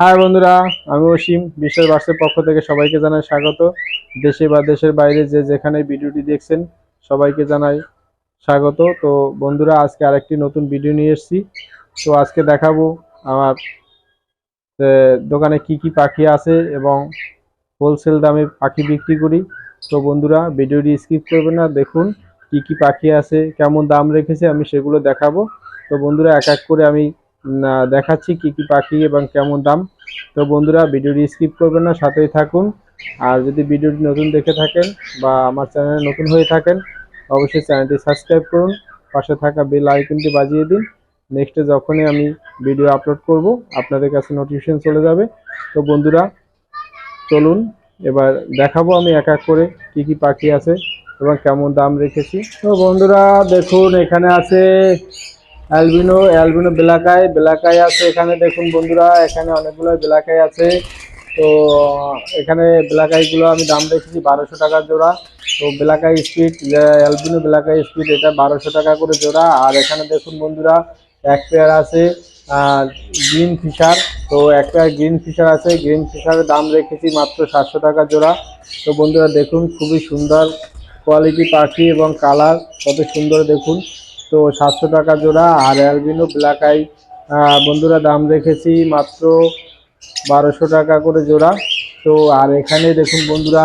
High বন্ধুরা, আমি অসীম, বিশ্বের বাসের পক্ষ থেকে সবাইকে জানাই স্বাগত। দেশে বা দেশের বাইরে যে যেখানে ভিডিওটি দেখছেন, সবাইকে জানাই স্বাগত। তো বন্ধুরা, আজকে আরেকটি নতুন ভিডিও নিয়ে এসেছি। তো আজকে দেখাবো আমার দোকানে কি কি পাখি আছে এবং হোলসেল দামে পাখি বিক্রি করি। তো বন্ধুরা, ভিডিওটি স্কিপ করবেন না। দেখুন কি কি পাখি আছে, কেমন দাম রেখেছে, আমি সেগুলো দেখাবো। তো বন্ধুরা, এক এক করে আমি দেখাচ্ছি কি কি পাখি এবং কেমন দাম। তো বন্ধুরা, ভিডিওটি স্কিপ করবেন না, সাথেই থাকুন। আর যদি ভিডিওটি নতুন দেখে থাকেন বা আমার চ্যানেলে নতুন হয়ে থাকেন, অবশ্যই চ্যানেলটি সাবস্ক্রাইব করুন, পাশে থাকা বেল আইকনটি বাজিয়ে দিন। নেক্সটে যখনই আমি ভিডিও আপলোড করব, আপনাদের কাছে নোটিফিকেশন চলে যাবে। তো বন্ধুরা, চলুন, এবার দেখাবো আমি এক এক করে কি কি পাখি আছে এবং কেমন দাম রেখেছি। তো বন্ধুরা, দেখুন, এখানে আছে অ্যালবিনো অ্যালবিনো বেলাকাই বেলাকাই আছে এখানে, দেখুন বন্ধুরা, এখানে অনেকগুলো বেলাকাই আছে। তো, এখানে বেলাকাইগুলো আমি দাম রেখেছি বারোশো টাকা জোড়া। তো বেলাকাই স্পিড অ্যালবিনো বেলাকাই স্পিড, এটা বারোশো টাকা করে জোড়া। আর এখানে দেখুন বন্ধুরা, এক পেয়ার আছে গ্রিন ফিশার। তো এক পেয়ার গ্রিন ফিশার আছে, গ্রিন ফিশারের দাম রেখেছি মাত্র সাতশো টাকা জোড়া। তো বন্ধুরা, দেখুন খুবই সুন্দর কোয়ালিটি পাখি এবং কালার, কত সুন্দর দেখুন। তো সাতশো টাকা জোড়া আর অ্যালবিনো ব্ল্যাক আই বন্ধুরা দাম রেখেছি মাত্র বারোশো টাকা করে জোড়া। তো আর এখানে দেখুন বন্ধুরা,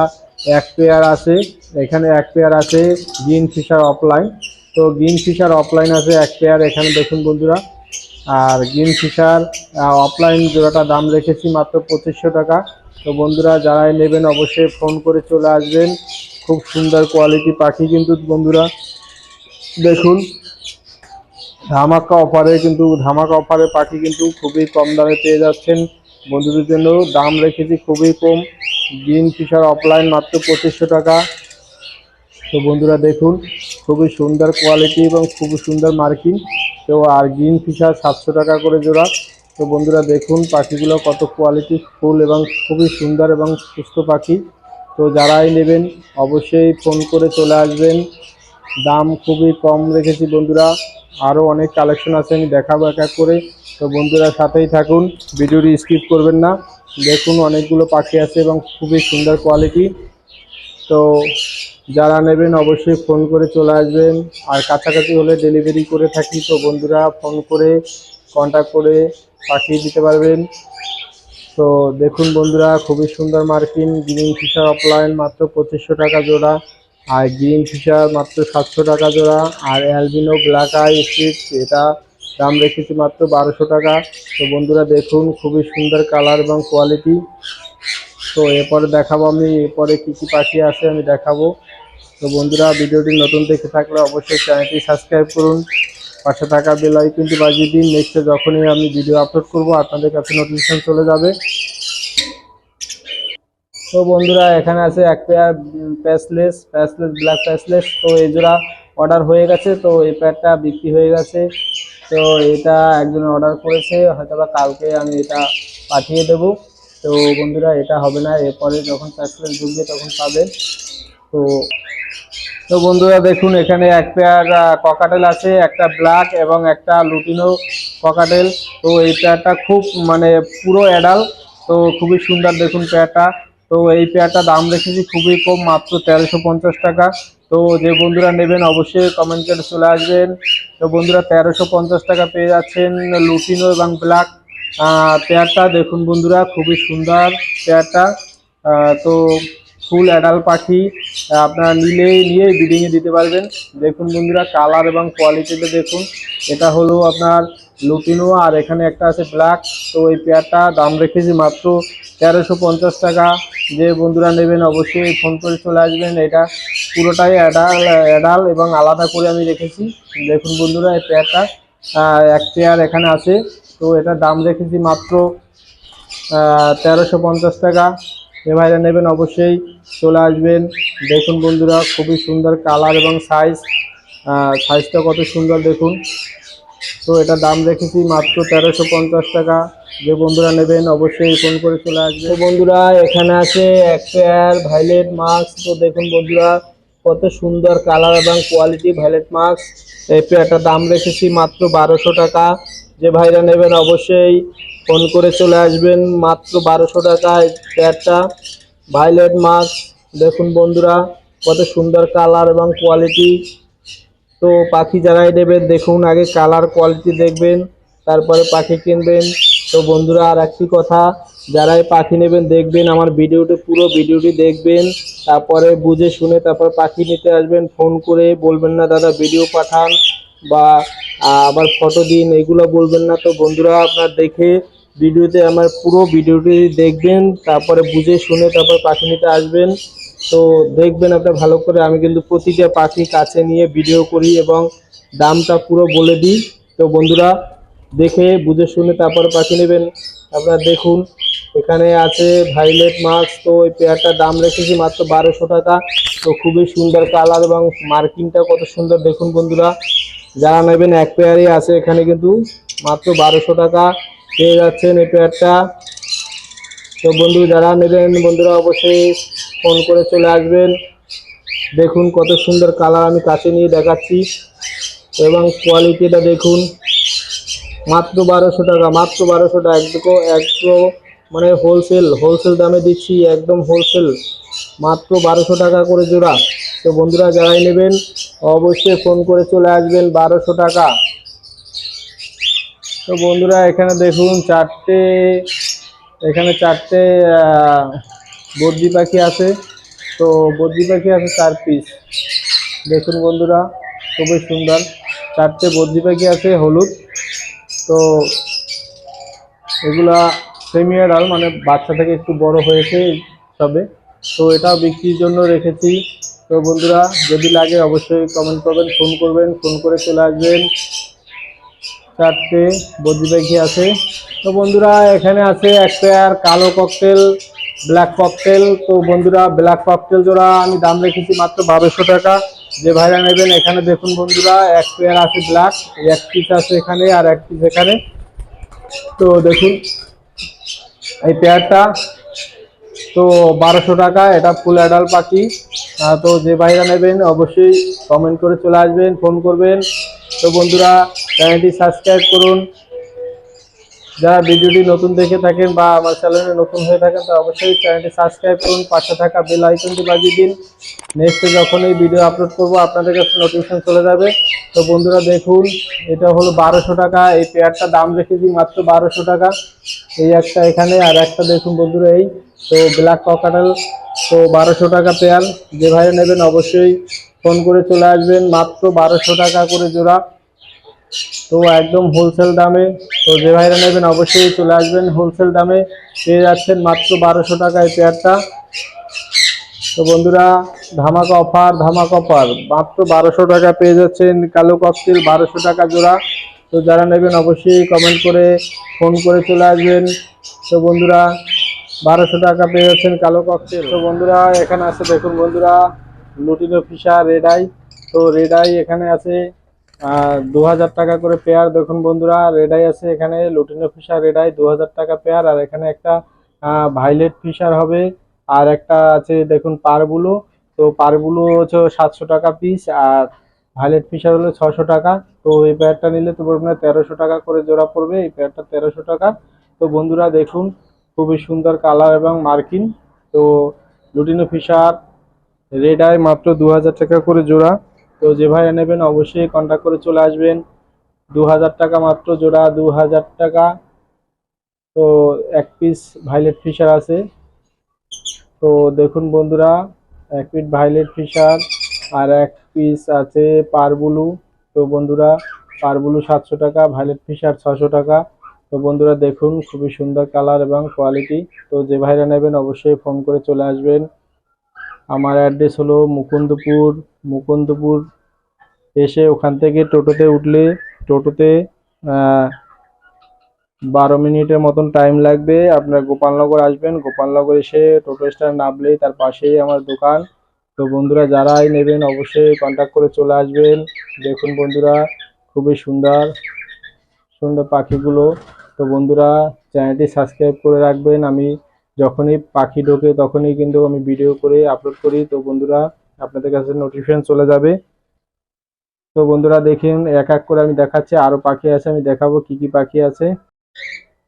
এক পেয়ার আছে। এখানে এক পেয়ার আছে গ্রিন ফিশার অফলাইন তো গ্রিন ফিশার অফলাইন আছে এক পেয়ার এখানে দেখুন বন্ধুরা। আর গ্রিন ফিশার অফলাইন জোড়াটা দাম রেখেছি মাত্র পঁচিশশো টাকা। তো বন্ধুরা যারাই নেবেন অবশ্যই ফোন করে চলে আসবেন। খুব সুন্দর কোয়ালিটি পাখি কিন্তু বন্ধুরা। দেখুন ধামাকা অফারে কিন্তু, ধামাকা অফারে পাখি কিন্তু খুবই কম দামে পেয়ে যাচ্ছেন বন্ধুদের জন্য। দাম রেখেছি খুবই কম। গ্রিন ফিশার অফলাইন মাত্র পঁচিশশো টাকা। তো বন্ধুরা দেখুন, খুবই সুন্দর কোয়ালিটি এবং খুবই সুন্দর মার্কিং তো আর গ্রিন ফিশার সাতশো টাকা করে জোড়া। তো বন্ধুরা দেখুন, পাখিগুলো কত কোয়ালিটি ফুল এবং খুবই সুন্দর এবং সুস্থ পাখি। তো যারাই নেবেন, অবশ্যই ফোন করে চলে আসবেন। দাম খুবই কম রেখেছি বন্ধুরা। আরও অনেক কালেকশন আছে, আমি দেখাবো এক এক করে। তো বন্ধুরা সাথেই থাকুন, ভিডিওটি স্কিপ করবেন না। দেখুন অনেকগুলো পাখি আছে এবং খুবই সুন্দর কোয়ালিটি তো যারা নেবেন অবশ্যই ফোন করে চলে আসবেন। আর কাছাকাছি হলে ডেলিভারি করে থাকি। তো বন্ধুরা ফোন করে কন্ট্যাক্ট করে পাঠিয়ে দিতে পারবেন। তো দেখুন বন্ধুরা, খুবই সুন্দর মার্কিন গ্রিন ফিশার অফলাইন মাত্র পঁচিশশো টাকা জোড়া। আর গ্রিন ফিশার মাত্র সাতশো টাকা জোড়া, আর অ্যালবিনো ব্ল্যাক আই স্ট্রিট এটা দাম রেখেছি মাত্র বারোশো টাকা। তো বন্ধুরা দেখুন, খুবই সুন্দর কালার এবং কোয়ালিটি। তো এরপরে দেখাবো আমি, এরপরে কী কী পাখি আছে আমি দেখাবো। তো বন্ধুরা, ভিডিওটি নতুন দেখে থাকলে অবশ্যই চ্যানেলটি সাবস্ক্রাইব করুন। পাশে থাকা বেল আইকনটি বাজিয়ে দিন। নেক্সটে যখনই আমি ভিডিও আপলোড করব, আপনাদের কাছে নোটিফিকেশন চলে যাবে। তো বন্ধুরা, এখানে আছে এক পেয়ার প্যাসলেস প্যাসলেস ব্ল্যাক প্যাসলেস তো এই জোড়া অর্ডার হয়ে গেছে, তো এই প্যাডটা বিক্রি হয়ে গেছে। তো এটা একজন অর্ডার করেছে হয়তো বা কালকে আমি এটা পাঠিয়ে দেব। তো বন্ধুরা, এটা হবে না, এরপরে যখন প্যাসলেস ঢুকবে তখন পাবেন তো তো বন্ধুরা, দেখুন, এখানে এক পেয়ার ককাটেল আছে, একটা ব্ল্যাক এবং একটা লুটিনো ককাটেল তো এই পেয়ারটা খুব মানে পুরো অ্যাডাল তো খুবই সুন্দর দেখুন পেয়ারটা তো এই পেয়ারটা দাম রেখেছি খুবই কম, মাত্র তেরোশো পঞ্চাশ টাকা। তো যে বন্ধুরা নেবেন অবশ্যই কমেন্ট করে চলে আসবেন। তো বন্ধুরা তেরোশো পঞ্চাশ টাকা পেয়ে যাচ্ছেন লুটিনো এবং ব্ল্যাক। পেয়ারটা দেখুন বন্ধুরা, খুবই সুন্দর পেয়ারটা। তো ফুল অ্যাডাল পাখি, আপনারা নিলেই নিয়ে বিডিংয়ে দিতে পারবেন। দেখুন বন্ধুরা কালার এবং কোয়ালিটিটা দেখুন। এটা হলো আপনার লুটিনো আর এখানে একটা আছে ব্ল্যাক। তো এই পেয়ারটা দাম রেখেছি মাত্র তেরোশো পঞ্চাশ টাকা। যে বন্ধুরা নেবেন অবশ্যই ফোন করে চলে আসবেন। এটা পুরোটাই অ্যাডাল অ্যাডাল এবং আলাদা করে আমি রেখেছি। দেখুন বন্ধুরা, এই পেয়ারটা এক পেয়ার এখানে আছে। তো এটার দাম রেখেছি মাত্র তেরোশো পঞ্চাশ টাকা। এ ভাইরা নেবেন অবশ্যই চলে আসবেন। দেখুন বন্ধুরা, খুবই সুন্দর কালার এবং সাইজ সাইজটা কত সুন্দর দেখুন। তো এটা দাম রেখেছি মাত্র তেরোশো পঞ্চাশ টাকা। যে বন্ধুরা নেবেন অবশ্যই ফোন করে চলে আসবে। বন্ধুরা, এখানে আছে এক পেয়ার ভাইলেট মাস্ক তো দেখুন বন্ধুরা, কত সুন্দর কালার এবং কোয়ালিটি ভাইলেট মাস্ক এই পেয়ারটার দাম রেখেছি মাত্র বারোশো টাকা। যে ভাইরা নেবেন অবশ্যই ফোন করে চলে আসবেন মাত্র বারোশো টাকায় পেয়ারটা ভাইলেট মাস্ক দেখুন বন্ধুরা, কত সুন্দর কালার এবং কোয়ালিটি তো পাখি যারাই নেবেন, দেখুন আগে কালার কোয়ালিটি দেখবেন, তারপরে পাখি কিনবেন। তো বন্ধুরা, আর একটি কথা, যারাই পাখি নেবেন দেখবেন, আমার ভিডিওটি, পুরো ভিডিওটি দেখবেন, তারপরে বুঝে শুনে তারপর পাখি নিতে আসবেন, ফোন করে বলবেন না, দাদা, ভিডিও পাঠান বা আবার ফটো দিন, এগুলো বলবেন না। তো বন্ধুরা, আপনার দেখে ভিডিওতে আমার পুরো ভিডিওটি দেখবেন, তারপরে বুঝে শুনে তারপর পাখি নিতে আসবেন। তো দেখবেন আপনার ভালো করে, আমি কিন্তু প্রতিটা পাখি কাছে নিয়ে ভিডিও করি এবং দামটা পুরো বলে দিই। তো বন্ধুরা দেখে, বুঝে শুনে তারপরে পাখি নেবেন। আপনারা দেখুন, এখানে আছে ভাইলেট মাছ তো ওই পেয়ারটার দাম রেখেছি মাত্র বারোশো টাকা। তো খুবই সুন্দর কালার এবং মার্কিংটা কত সুন্দর। দেখুন বন্ধুরা, যারা নেবেন এক পেয়ারই আছে এখানে কিন্তু মাত্র বারোশো টাকা পেয়ে যাচ্ছেন এই পেয়ারটা। তো বন্ধু, যারা নেবেন, বন্ধুরা অবশ্যই ফোন করে চলে আসবেন। দেখুন কত সুন্দর কালার আমি কাছে নিয়ে দেখাচ্ছি। এবং কোয়ালিটিটা দেখুন। মাত্র বারোশো টাকা, মাত্র বারোশো টাকা, একদম একদম মানে হোলসেল হোলসেল দামে দিচ্ছি, একদম হোলসেল মাত্র বারোশো টাকা করে জোড়া। তো বন্ধুরা যারাই নেবেন, অবশ্যই ফোন করে চলে আসবেন বারোশো টাকা। তো বন্ধুরা এখানে দেখুন চারটে, এখানে চারটে বদ্রি পাখি আছে। তো বদ্রি পাখি আছে চার পিস দেখুন বন্ধুরা, খুবই সুন্দর। চারটে বদ্রি পাখি আছে, হলুদ। তো এগুলা সেমি অ্যাডাল মানে বাচ্চা থেকে একটু বড় হয়েছে সবে। তো এটা বিক্রির জন্য রেখেছি। তো বন্ধুরা, যদি লাগে অবশ্যই কমেন্ট করবেন ফোন করবেন ফোন করে চলে আসবেন। চারটে বদ্রি পাখি আছে। তো বন্ধুরা, এখানে আছে এক পেয়ার কালো ককটেল ব্ল্যাক ককটেল তো বন্ধুরা ব্ল্যাক ককটেল জোড়া আমি দাম রেখেছি মাত্র বারোশো টাকা। যে ভাইরা নেবেন, এখানে দেখুন বন্ধুরা, এক পেয়ার আছে ব্ল্যাক এক পিস আছে এখানে আর এক পিস এখানে। তো দেখুন, এই পেয়ারটা তো বারোশো টাকা, এটা ফুল অ্যাডাল পাখি। তো যে ভাইরা নেবেন, অবশ্যই কমেন্ট করে চলে আসবেন ফোন করবেন। তো বন্ধুরা চ্যানেলটি সাবস্ক্রাইব করুন। যারা ভিডিওটি নতুন দেখে থাকেন বা আমার চ্যানেলে নতুন হয়ে থাকেন তো অবশ্যই চ্যানেলটি সাবস্ক্রাইব করুন, পাশে থাকা বেল আইকনটি বাজিয়ে দিন। নেক্সটে যখন এই ভিডিও আপলোড করব, আপনাদের কাছে নোটিফিকেশন চলে যাবে। তো বন্ধুরা, দেখুন, এটা হলো বারোশো টাকা। এই পেয়ারটা দাম রেখেছি মাত্র বারোশো টাকা। এই একটা এখানে, আর একটা দেখুন বন্ধুরা, এই তো ব্ল্যাক ককাটাল তো বারোশো টাকা পেয়ার যে নেবেন, অবশ্যই ফোন করে চলে আসবেন। মাত্র বারোশো টাকা করে জোড়া। তো একদম হোলসেল দামে, তো যে ভাইরা নেবেন অবশ্যই চলে আসবেন হোলসেল দামে। পেয়ে যাচ্ছেন মাত্র বারোশো টাকায় পেয়ারটা তো বন্ধুরা, ধামাক অফার ধামাক অফার মাত্র বারোশো টাকা পেয়ে যাচ্ছেন কালো ককটেল বারোশো টাকা জোড়া। তো যারা নেবেন অবশ্যই কমেন্ট করে ফোন করে চলে আসবেন। তো বন্ধুরা, বারোশো টাকা পেয়ে যাচ্ছেন কালো ককটেল তো বন্ধুরা, এখানে আছে দেখুন বন্ধুরা, লুটিনো ফিশার রেড আই তো রেড আই এখানে আছে দু হাজার টাকা করে পেয়ার দেখুন বন্ধুরা রেড আই আছে এখানে লুটিনো ফিশার রেড আই দু হাজার টাকা পেয়ার আর এখানে একটা ভাইলেট ফিশার হবে, আর একটা আছে, দেখুন পারবুলো, তো পারবুলো হচ্ছে সাতশো টাকা পিস আর ভাইলেট ফিশার হলো ছশো টাকা, তো এই পেয়ারটা নিলে তো পড়বে তেরোশো টাকা করে জোড়া পড়বে, এই পেয়ারটা তেরোশো টাকা, তো বন্ধুরা দেখুন, খুবই সুন্দর কালার এবং মার্কিং তো লুটিনো ফিশার রেড আই মাত্র দু হাজার টাকা করে জোড়া তো যে ভাই নেবেন অবশ্যই কন্ট্যাক্ট করে চলে আসবেন। দু হাজার টাকা মাত্র জোড়া দু হাজার টাকা। তো এক পিস ভাইলেট ফিশার আছে। তো দেখুন বন্ধুরা, এক পিস ভাইলেট ফিশার আর এক পিস আছে পারবুলু তো বন্ধুরা পারবুলু সাতশো টাকা ভাইলেট ফিশার ছশো টাকা। তো বন্ধুরা দেখুন খুবই সুন্দর কালার এবং কোয়ালিটি তো যে ভাইরা নেবেন অবশ্যই ফোন করে চলে আসবেন। আমার অ্যাড্রেস হলো মুকুন্দপুর মুকুন্দপুর এসে ওখান থেকে টোটোতে উঠলে, টোটোতে বারো মিনিটের মতন টাইম লাগবে। আপনার গোপালনগর আসবেন। গোপালনগর এসে টোটো স্ট্যান্ড নামলেই তার পাশেই আমার দোকান। তো বন্ধুরা যারাই নেবেন অবশ্যই কন্ট্যাক্ট করে চলে আসবেন। দেখুন বন্ধুরা, খুবই সুন্দর সুন্দর পাখিগুলো। তো বন্ধুরা চ্যানেলটি সাবস্ক্রাইব করে রাখবেন। আমি যখনই পাখি ঢোকে তখনই কিন্তু আমি ভিডিও করে আপলোড করি। তো বন্ধুরা, আপনাদের কাছে নোটিফিকেশন চলে যাবে। তো বন্ধুরা, দেখেন এক এক করে আমি দেখাচ্ছি। আরও পাখি আছে, আমি দেখাবো কি কি পাখি আছে।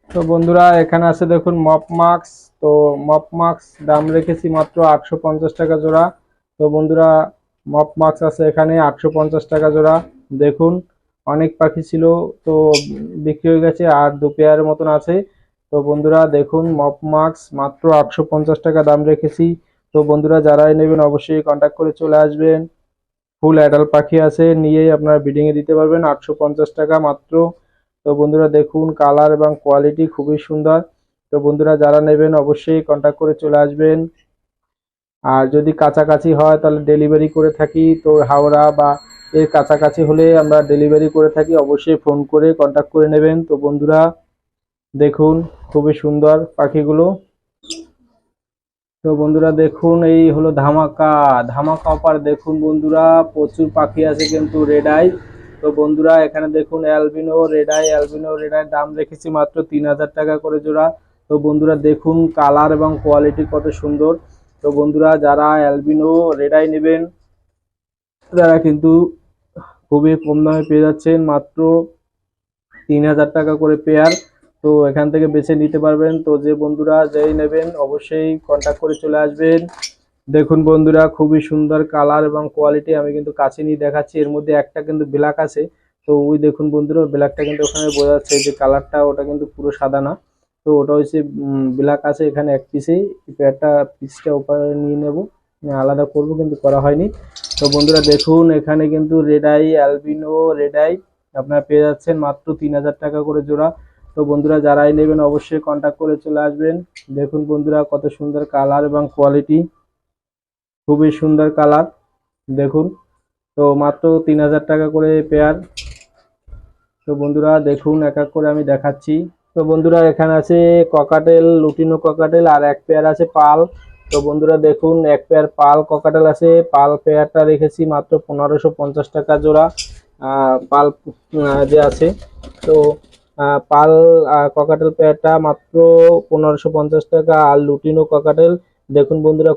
তো বন্ধুরা, এখানে আছে দেখুন মপ মাস্ক তো মপ মাস্ক দাম রেখেছি মাত্র আটশো পঞ্চাশ টাকা জোড়া। তো বন্ধুরা মপ মাস্ক আছে এখানে আটশো পঞ্চাশ টাকা জোড়া। দেখুন, অনেক পাখি ছিল, তো বিক্রি হয়ে গেছে। আর দু পেয়ারের মতন আছে। তো বন্ধুরা দেখুন, মপ মাস্ক মাত্র আটশো পঞ্চাশ টাকা দাম রেখেছি। তো বন্ধুরা যারাই নেবেন অবশ্যই কন্ট্যাক্ট করে চলে আসবেন। ফুল অ্যাডাল্ট পাখি আছে, নিয়েই আপনারা ব্রিডিং এ দিতে পারবেন আটশো পঞ্চাশ টাকা মাত্র। তো বন্ধুরা দেখুন কালার এবং কোয়ালিটি খুবই সুন্দর। তো বন্ধুরা যারা নেবেন অবশ্যই কন্ট্যাক্ট করে চলে আসবেন। আর যদি কাছাকাছি হয় তাহলে ডেলিভারি করে থাকি। তো হাওড়া বা এর কাছাকাছি হলে আমরা ডেলিভারি করে থাকি, অবশ্যই ফোন করে কন্ট্যাক্ট করে নেবেন। তো বন্ধুরা দেখুন, খুবই সুন্দর পাখিগুলো। তো বন্ধুরা, দেখুন, এই হলো ধামাকা। ধামাকা অপার দেখুন বন্ধুরা, প্রচুর পাখি আছে কিন্তু রেড আই তো বন্ধুরা, এখানে দেখুন albino red eye albino red eye দাম রেখেছি মাত্র তিন হাজার টাকা করে জোড়া। তো বন্ধুরা, দেখুন কালার এবং কোয়ালিটি কত সুন্দর। তো বন্ধুরা, যারা অ্যালবিনো রেড আই নেবেন, তারা কিন্তু খুবই কম দামে পেয়ে যাচ্ছেন মাত্র তিন হাজার টাকা করে পেয়ার তো এখান থেকে বেছে নিতে পারবেন। তো যে বন্ধুরা যেই নেবেন, অবশ্যই কন্ট্যাক্ট করে চলে আসবেন। দেখুন বন্ধুরা, খুবই সুন্দর কালার এবং কোয়ালিটি আমি কিন্তু কাছে নিয়ে দেখাচ্ছি। এর মধ্যে একটা কিন্তু ব্ল্যাক আছে। তো ওই দেখুন বন্ধুরা ব্ল্যাকটা কিন্তু ওখানে বোঝা যাচ্ছে যে কালারটা ওটা কিন্তু পুরো সাদা না। তো ওটা হচ্ছে ব্ল্যাক আছে এখানে এক পিসেই একটা পিসটা ওপরে নিয়ে নেব। আলাদা করব, কিন্তু করা হয়নি। তো বন্ধুরা দেখুন, এখানে কিন্তু red eye albino red eye আপনারা পেয়ে যাচ্ছেন মাত্র তিন হাজার টাকা করে জোড়া। তো বন্ধুরা, যারাই নেবেন অবশ্যই কন্ট্যাক্ট করে চলে আসবেন। দেখুন বন্ধুরা, কত সুন্দর কালার এবং কোয়ালিটি খুবই সুন্দর কালার দেখুন। তো মাত্র তিন হাজার টাকা করে পেয়ার তো বন্ধুরা, দেখুন, এক এক করে আমি দেখাচ্ছি। তো বন্ধুরা, এখানে আছে ককাটেল লুটিনো ককাটেল আর এক পেয়ার আছে পাল। তো বন্ধুরা, দেখুন, এক পেয়ার পাল ককাটেল আছে। পাল পেয়ারটা রেখেছি মাত্র পনেরোশো পঞ্চাশ টাকা জোড়া। পাল যে আছে, তো পাল ককাটেল পেয়ারটা মাত্র পনেরোশো পঞ্চাশ টাকা আর লুটিনো ককাটেল দেখুন বন্ধুরা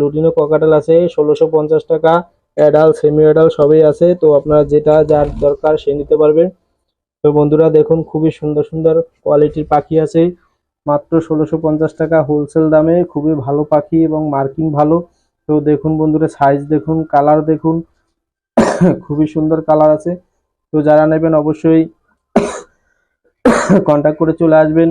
লুটিনো ককাটেল আছে ষোলোশো পঞ্চাশ টাকা অ্যাডাল সেমি অ্যাডাল সবই আছে, তো আপনারা যেটা যার দরকার সে নিতে পারবেন তো বন্ধুরা, দেখুন খুবই সুন্দর সুন্দর কোয়ালিটির পাখি আছে, মাত্র ষোলোশো পঞ্চাশ টাকা হোলসেল দামে, খুবই ভালো পাখি এবং মার্কিং ভালো। তো দেখুন বন্ধুরা সাইজ দেখুন কালার দেখুন, খুবই সুন্দর কালার আছে। তো যারা নেবেন অবশ্যই কন্ট্যাক্ট করে চলে আসবেন।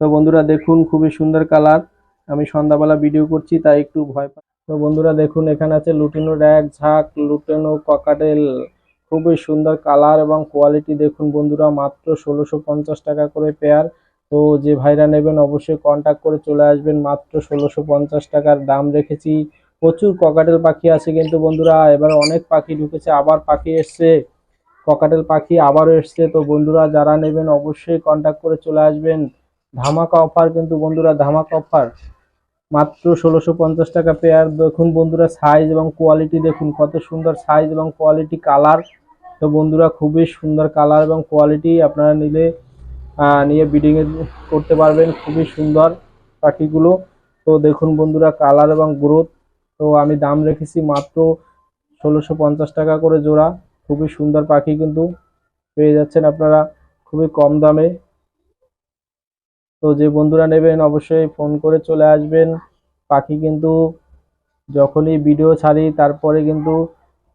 তো বন্ধুরা দেখুন, খুবই সুন্দর কালার আমি সন্ধ্যাবেলা ভিডিও করছি, তাই একটু ভয় পাই তো বন্ধুরা দেখুন, এখানে আছে লুটিনো র্যাক ঝাঁক লুটেনো ককাটেল খুবই সুন্দর কালার এবং কোয়ালিটি দেখুন বন্ধুরা, মাত্র ষোলোশো পঞ্চাশ টাকা করে পেয়ার তো যে ভাইরা নেবেন, অবশ্যই কন্ট্যাক্ট করে চলে আসবেন। মাত্র ষোলোশো পঞ্চাশ টাকার দাম রেখেছি। প্রচুর ককাটেল পাখি আছে কিন্তু বন্ধুরা, এবার অনেক পাখি ঢুকেছে, আবার পাখি এসছে। ককাটেল পাখি আবারও এসছে। তো বন্ধুরা, যারা নেবেন অবশ্যই কন্ট্যাক্ট করে চলে আসবেন। ধামাকা অফার কিন্তু বন্ধুরা, ধামাকা অফার মাত্র ষোলোশো পঞ্চাশ টাকা পেয়ার দেখুন বন্ধুরা সাইজ এবং কোয়ালিটি দেখুন। কত সুন্দর সাইজ এবং কোয়ালিটি কালার তো বন্ধুরা, খুবই সুন্দর কালার এবং কোয়ালিটি আপনারা নিলে নিয়ে বিডিংয়ে করতে পারবেন। খুবই সুন্দর পাখিগুলো। তো দেখুন বন্ধুরা কালার এবং গ্রোথ তো আমি দাম রেখেছি মাত্র ষোলোশো পঞ্চাশ টাকা করে জোড়া। খুবই সুন্দর পাখি কিন্তু পেয়ে যাচ্ছেন আপনারা খুবই কম দামে। তো যে বন্ধুরা নেবেন অবশ্যই ফোন করে চলে আসবেন। পাখি কিন্তু যখনই ভিডিও ছাড়ি তারপরে কিন্তু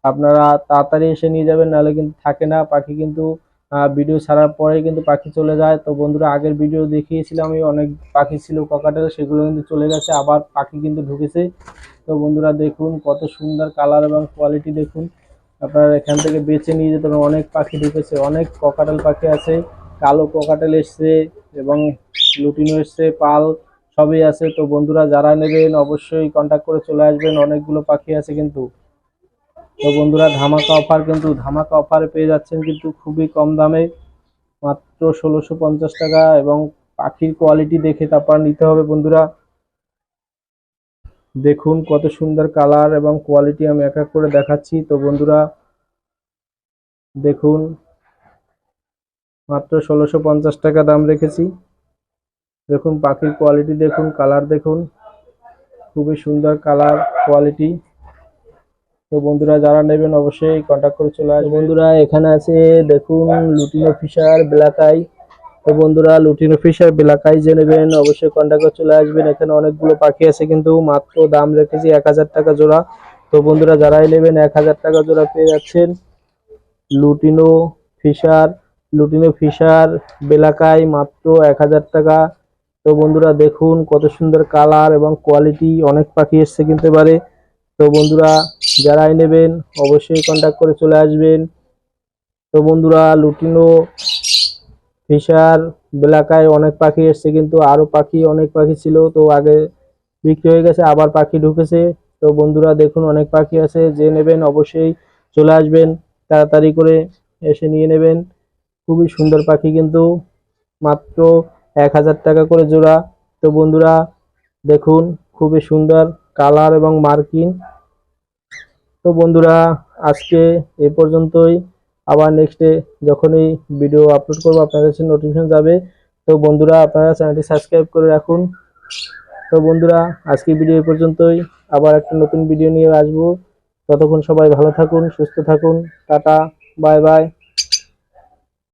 আপনারা তাড়াতাড়ি এসে নিয়ে যাবেন, নাহলে কিন্তু থাকে না। পাখি কিন্তু ভিডিও ছাড়ার পরে কিন্তু পাখি চলে যায়। তো বন্ধুরা, আগের ভিডিও দেখিয়েছিলাম আমি অনেক পাখি ছিল, ককাটেল, সেগুলো কিন্তু চলে গেছে, আবার পাখি কিন্তু ঢুকেছে। তো বন্ধুরা, দেখুন কত সুন্দর কালার এবং কোয়ালিটি দেখুন। আপনারা এখান থেকে বেছে নিয়ে যেতে অনেক পাখি ঢুকেছে অনেক ককাটাল পাখি আছে, কালো ককাটেল এসছে এবং লুটিনো এসছে, পাল সবই আছে। তো বন্ধুরা, যারা নেবেন অবশ্যই কন্ট্যাক্ট করে চলে আসবেন, অনেকগুলো পাখি আছে কিন্তু। তো বন্ধুরা, ধামাকা অফার কিন্তু, ধামাকা অফারে পেয়ে যাচ্ছেন কিন্তু খুবই কম দামে, মাত্র ষোলোশো টাকা এবং পাখির কোয়ালিটি দেখে তারপর নিতে হবে বন্ধুরা। দেখুন কত সুন্দর কালার এবং কোয়ালিটি আমি এক এক করে দেখাচ্ছি। তো বন্ধুরা, দেখুন, মাত্র ষোলোশো পঞ্চাশ টাকা দাম রেখেছি। দেখুন, পাখির কোয়ালিটি দেখুন, কালার দেখুন, খুবই সুন্দর কালার, কোয়ালিটি। তো বন্ধুরা, যারা নেবেন অবশ্যই কন্ট্যাক্ট করে চলে আসবেন। বন্ধুরা, এখানে আছে, দেখুন লুটিনো ফিশার ব্ল্যাক আই। তো বন্ধুরা, লুটিনো ফিশার বেলাকাই যে নেবেন। অবশ্যই কন্ট্যাক্ট করে চলে আসবেন। এখানে অনেকগুলো পাখি আছে, কিন্তু মাত্র দাম রেখেছি এক হাজার টাকা জোড়া। তো বন্ধুরা, যারাই নেবেন, এক হাজার টাকা জোড়া পেয়ে যাচ্ছেন। লুটিনো ফিশার লুটিনো ফিশার বেলাকাই মাত্র এক হাজার টাকা। তো বন্ধুরা, দেখুন কত সুন্দর কালার এবং কোয়ালিটি। অনেক পাখি এসছে কিনতে পারে। তো বন্ধুরা, যারাই নেবেন, অবশ্যই কন্ট্যাক্ট করে চলে আসবেন। তো বন্ধুরা, লুটিনো ফিশার বেলাকায় অনেক পাখি এসছে, কিন্তু আরও পাখি, অনেক পাখি ছিল, তো আগে বিক্রি হয়ে গেছে, আবার পাখি ঢুকেছে। তো বন্ধুরা, দেখুন অনেক পাখি আছে, যে নেবেন অবশ্যই চলে আসবেন, তাড়াতাড়ি করে এসে নিয়ে নেবেন। খুবই সুন্দর পাখি কিন্তু, মাত্র এক হাজার টাকা করে জোড়া। তো বন্ধুরা, দেখুন, খুবই সুন্দর কালার এবং মার্কিং তো বন্ধুরা, আজকে এ পর্যন্তই। আবার নেক্সটে যখনই ভিডিও আপলোড করব, আপনাদের কাছে নোটিফিকেশন যাবে। তো বন্ধুরা, আপনারা চ্যানেলটি সাবস্ক্রাইব করে রাখুন। তো বন্ধুরা আজকে ভিডিও এ পর্যন্তই। আবার একটা নতুন ভিডিও নিয়ে আসব। ততক্ষণ সবাই ভালো থাকুন, সুস্থ থাকুন। Tata bye bye